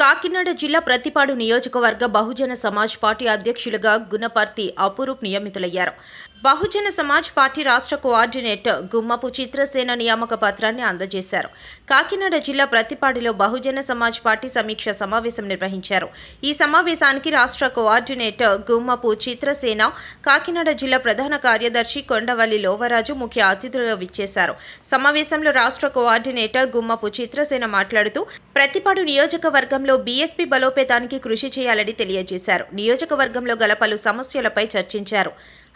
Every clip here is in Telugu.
Kakinada జిల్లా ప్రతిపాడు నియోజకవర్గ బహుజన సమాజ్ పార్టీ అధ్యక్షులుగా గుణపర్తి అపురూప్ నియమితులయ్యారు. బహుజన సమాజ్ పార్టీ రాష్ట్ర కోఆర్డినేటర్ గుమ్మపు చిత్రసేన నియామక పత్రాన్ని అందజేశారు. కాకినాడ జిల్లా ప్రతిపాడులో బహుజన సమాజ్ పార్టీ సమీక్ష సమావేశం నిర్వహించారు. ఈ సమావేశానికి రాష్ట్ర కోఆర్డినేటర్ గుమ్మపు చిత్రసేన కాకినాడ జిల్లా ప్రధాన కార్యదర్శి కొండవల్లి లోవరాజు ముఖ్య అతిథులుగా విచ్చేశారు. సమావేశంలో రాష్ట్ర కోఆర్డినేటర్ గుమ్మపు చిత్రసేన మాట్లాడుతూ ప్రతిపాడు నియోజకవర్గం నియోజకవర్గంలో బీఎస్పీ బలోపేతానికి కృషి చేయాలని తెలియజేశారు. నియోజకవర్గంలో గల పలు సమస్యలపై చర్చించారు.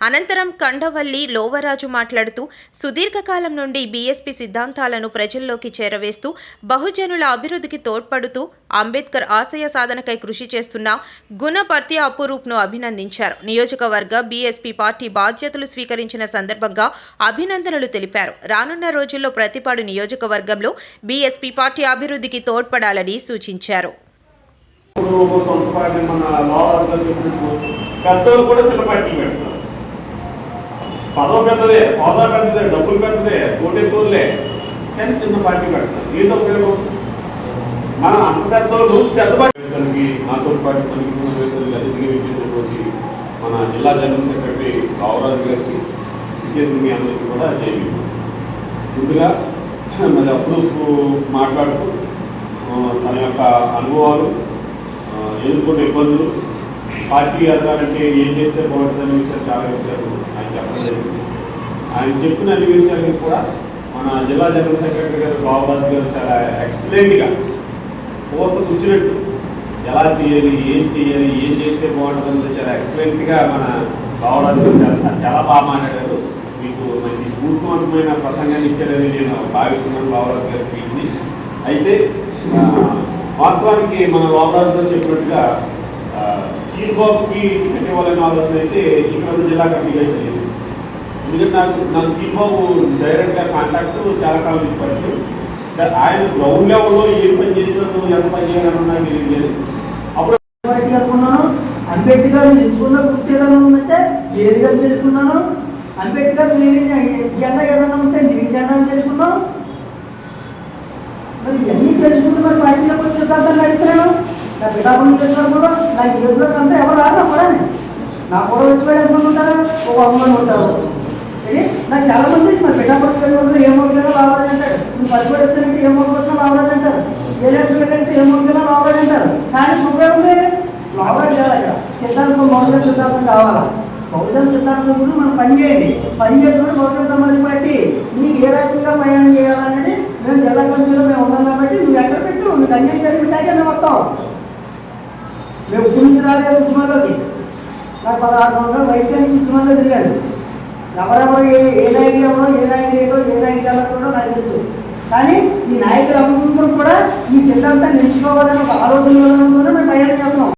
అనంతరం కండవల్లి లోవరాజు మాట్లాడుతూ సుదీర్ఘకాలం నుండి బీఎస్పీ సిద్ధాంతాలను ప్రజల్లోకి చేరవేస్తూ బహుజనుల అభివృద్ధికి తోడ్పడుతూ అంబేద్కర్ ఆశయ సాధనకై కృషి చేస్తున్న గుణపర్తి అపురూప్ను అభినందించారు. నియోజకవర్గ బీఎస్పీ పార్టీ బాధ్యతలు స్వీకరించిన సందర్భంగా అభినందనలు తెలిపారు. రానున్న రోజుల్లో ప్రతిపాడు నియోజకవర్గంలో బీఎస్పీ పార్టీ అభివృద్ధికి తోడ్పడాలని సూచించారు. ఇప్పుడు సొంత మన లోవాలుగా చెప్పినట్టు పెద్దలు కూడా చిన్న పార్టీలు పెడతారు. పదవ పెద్దదే హోదా పెద్దదే డబ్బులు పెద్దదే కోటేశ్వర్లే. కానీ చిన్న పార్టీ పెడతారు. ఏంటో ఉపయోగం? మన అంత పెద్దోళ్ళు పెద్ద పార్టీ నాతో పాటు సమితి సమావేశానికి అతిథిగా ఇచ్చేటటువంటి మన జిల్లా జనరల్ సెక్రటరీ రావరాజు గారికి ఇచ్చేసిన మీ అందరికీ కూడా జైలు ముందుగా మరి అప్పుడు మాట్లాడుతూ తన యొక్క అనుభవాలు ఎదుర్కొన్న ఇబ్బందులు. పార్టీ అంటే ఏం చేస్తే బాగుంటుంది అనే విషయాలు చాలా విషయాలు ఆయన చెప్పడం జరిగింది. ఆయన చెప్పిన అన్ని విషయాలకి కూడా మన జిల్లా జనరల్ సెక్రటరీ గారు బాబాజ్ గారు చాలా ఎక్సలెంట్గా కోస కూర్చున్నట్టు ఎలా చేయాలి ఏం చేయాలి ఏం చేస్తే బాగుంటుందో చాలా ఎక్సలెంట్గా మన బాబాజ్ గారు చాలా చాలా బాగా మాట్లాడారు. మీకు మంచి స్ఫూర్తివంతమైన ప్రసంగాన్ని ఇచ్చారని నేను భావిస్తున్నాను బాబురాజు గారి స్పీచ్ని. అయితే వాస్తవానికి మన బాబురాజు చెప్పినట్టుగా ఆ, సీల్ బాబుకి టికెట్ ఇవ్వాలనే ఆలోచన అయితే ఇక్కడ ఉన్న జిల్లా కమిటీగా లేదు ఎందుకంటే నాకు నాకు సీల్ బాబు డైరెక్ట్గా కాంటాక్ట్ చాలా కాలం ఇప్పటికీ ఆయన గ్రౌండ్ లెవెల్లో ఏం పని చేశారు ఎంత పని చేయాలని నాకు తెలియదు అప్పుడు అనుకున్నాను అంబేద్కర్ ఎంచుకున్న గుర్తు ఏదైనా ఉందంటే ఏది గారు తెలుసుకున్నాను. అంబేద్కర్ నేను జెండా ఏదైనా ఉంటే నీ జెండాను తెలుసుకున్నాను. మరి ఇవన్నీ తెలుసు సిద్ధాంతం పార్టీలోకి వచ్చే సిద్ధాంతాన్ని అడుగుతున్నాను నా పిఠాపురం నియోజకవర్గంలో నా నియోజకవర్గం అంతా ఎవరు రాదు నా కూడా నా కూడా వచ్చి వాళ్ళు ఎంతమంది ఉంటారు ఒక అమ్మని ఉంటారు ఏంటి? నాకు చాలా మంది మరి పిఠాపురం నియోజకవర్గంలో ఏ మూడుగా రావాలి అంటారు. నువ్వు పదిపడి వచ్చానంటే ఏ మూడు వచ్చినా రావాలి అంటారు. ఏ లేసు వెళ్ళంటే ఏ మూడుగా రావాలి అంటారు. కానీ శుభ్రం ఉంది. లోపల కాదు అక్కడ. సిద్ధాంతం బహుజన సిద్ధాంతం కావాలా? బహుజన సిద్ధాంతం గురించి మనం పని చేయండి. పని చేసుకుని బహుజన సమాజ్ పార్టీ మీకు ఏ రకంగా ప్రయాణం చేయాలనేది మేము జిల్లా కమిటీలో మేము ఉన్నాం కాబట్టి నువ్వు ఎక్కడ పెట్టు మీకు అన్యాయం జరిగింది కాకే మేము వస్తాం మేము ఇప్పుడు నుంచి రాలేదు ఉద్యమంలోకి. నాకు పదహారు సంవత్సరాల వయసు కానీ ఉద్యమంలో తిరిగాను. ఎవరెవరు ఏ ఏ నాయకులు ఎవరో ఏ నాయకులు ఏటో ఏ నాయకులు ఎవరో నాకు తెలుసు. కానీ ఈ నాయకులందరూ కూడా ఈ సిద్ధాంతాన్ని నిలుచుకోవాలని ఒక ఆలోచన మేము ప్రయాణం చేస్తున్నాం.